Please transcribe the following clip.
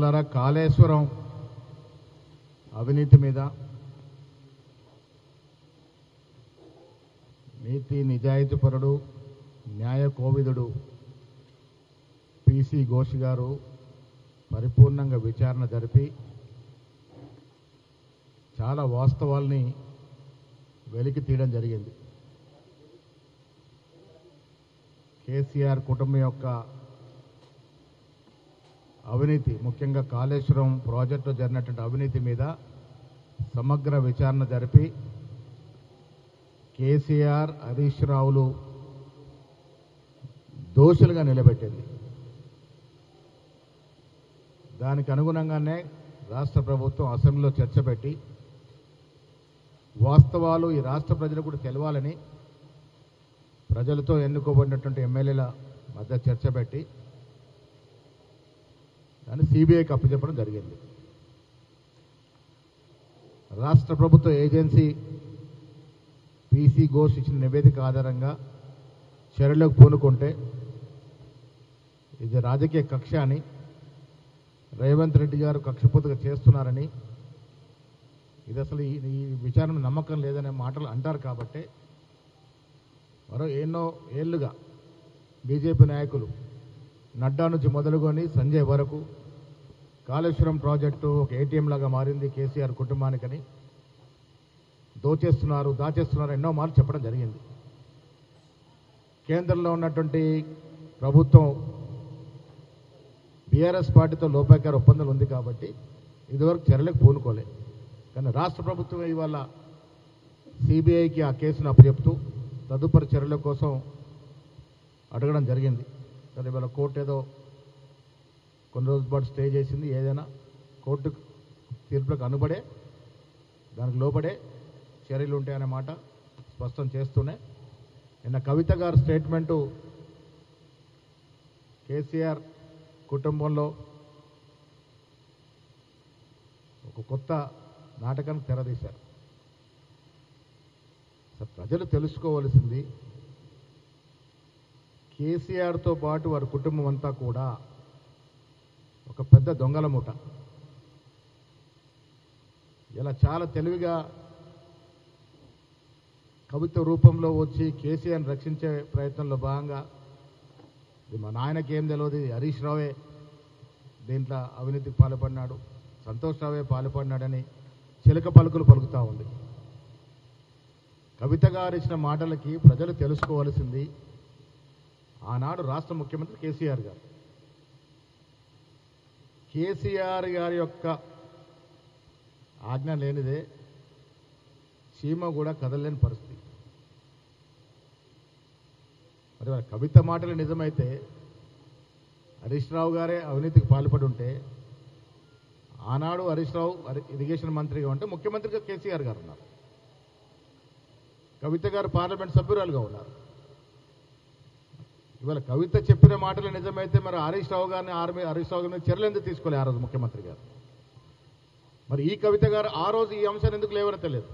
మిత్రులారా కాళేశ్వరం అవినీతి మీద నీతి నిజాయితీపరుడు న్యాయ కోవిదుడు పిసి ఘోష్ గారు పరిపూర్ణంగా విచారణ జరిపి చాలా వాస్తవాల్ని వెలికి తీయడం జరిగింది. కేసీఆర్ కుటుంబం యొక్క అవినీతి ముఖ్యంగా కాళేశ్వరం ప్రాజెక్టులో జరిగినటువంటి అవినీతి మీద సమగ్ర విచారణ జరిపి కేసీఆర్ హరీష్ రావులు దోషులుగా నిలబెట్టింది. దానికి అనుగుణంగానే రాష్ట్ర ప్రభుత్వం అసెంబ్లీలో చర్చ పెట్టి వాస్తవాలు ఈ రాష్ట్ర ప్రజలకు కూడా తెలవాలని ప్రజలతో ఎన్నుకోబడినటువంటి ఎమ్మెల్యేల మధ్య చర్చ పెట్టి దాన్ని సిబిఐకి అప్పచెప్పడం జరిగింది. రాష్ట్ర ప్రభుత్వ ఏజెన్సీ పీసీ ఘోష్ ఇచ్చిన నివేదిక ఆధారంగా చర్యలకు పూనుకుంటే ఇది రాజకీయ కక్ష అని రేవంత్ రెడ్డి గారు కక్షపూతగా చేస్తున్నారని ఇది అసలు ఈ విచారణ నమ్మకం లేదనే మాటలు అంటారు కాబట్టి మరో ఎన్నో ఏళ్ళుగా బీజేపీ నాయకులు నడ్డా నుంచి మొదలుకొని సంజయ్ వరకు కాళేశ్వరం ప్రాజెక్టు ఒక ఏటీఎం లాగా మారింది కేసీఆర్ కుటుంబానికని. దోచేస్తున్నారు దాచేస్తున్నారు ఎన్నో మార్లు చెప్పడం జరిగింది. కేంద్రంలో ఉన్నటువంటి ప్రభుత్వం బీఆర్ఎస్ పార్టీతో లోపాకార ఒప్పందం ఉంది కాబట్టి ఇదివరకు చర్యలకు పూనుకోలే. కానీ రాష్ట్ర ప్రభుత్వం ఇవాళ సిబిఐకి ఆ కేసును అప్పచెప్తూ తదుపరి చర్యల కోసం అడగడం జరిగింది. సరే ఇవాళ కోర్టు ఏదో కొన్ని రోజుల పాటు స్టే చేసింది ఏదైనా కోర్టు తీర్పులకు అనుబడే దానికి లోబడే చర్యలు ఉంటాయనే మాట స్పష్టం చేస్తూనే. నిన్న కవిత గారి స్టేట్మెంటు కేసీఆర్ కుటుంబంలో ఒక కొత్త నాటకాన్ని తెరదీశారు. ప్రజలు తెలుసుకోవలసింది కేసీఆర్తో పాటు వారి కుటుంబం అంతా కూడా ఒక పెద్ద దొంగల మూట. ఇలా చాలా తెలివిగా కవిత్వ రూపంలో వచ్చి కేసీఆర్ని రక్షించే ప్రయత్నంలో భాగంగా ఇది మా నాయనకి ఏం తెలియదు హరీష్ రావే దీంట్లో అవినీతికి పాల్పడినాడు సంతోష్ రావే పాల్పడినాడని చిలక పలుకులు పలుకుతూ ఉంది. కవిత గారు ఇచ్చిన మాటలకి ప్రజలు తెలుసుకోవలసింది ఆనాడు రాష్ట్ర ముఖ్యమంత్రి కేసీఆర్ గారు. కేసీఆర్ గారి యొక్క ఆజ్ఞ లేనిదే చీమ కూడా కదలలేని పరిస్థితి. మరి వాళ్ళ కవిత మాటలు నిజమైతే హరీష్ రావు గారే అవినీతికి పాల్పడి ఉంటే ఆనాడు హరీష్ రావు ఇరిగేషన్ మంత్రిగా ఉంటే ముఖ్యమంత్రిగా కేసీఆర్ గారు ఉన్నారు. కవిత గారు పార్లమెంట్ సభ్యురాలుగా ఉన్నారు. ఇవాళ కవిత చెప్పిన మాటలు నిజమైతే మరి హరీష్ రావు గారిని ఆర్మీ హరీష్ రావు గారిని చర్యలు ఎందుకు తీసుకోలే ఆ రోజు ముఖ్యమంత్రి గారు? మరి ఈ కవిత గారు ఆ రోజు ఈ అంశాన్ని ఎందుకు లేవనో తెలియదు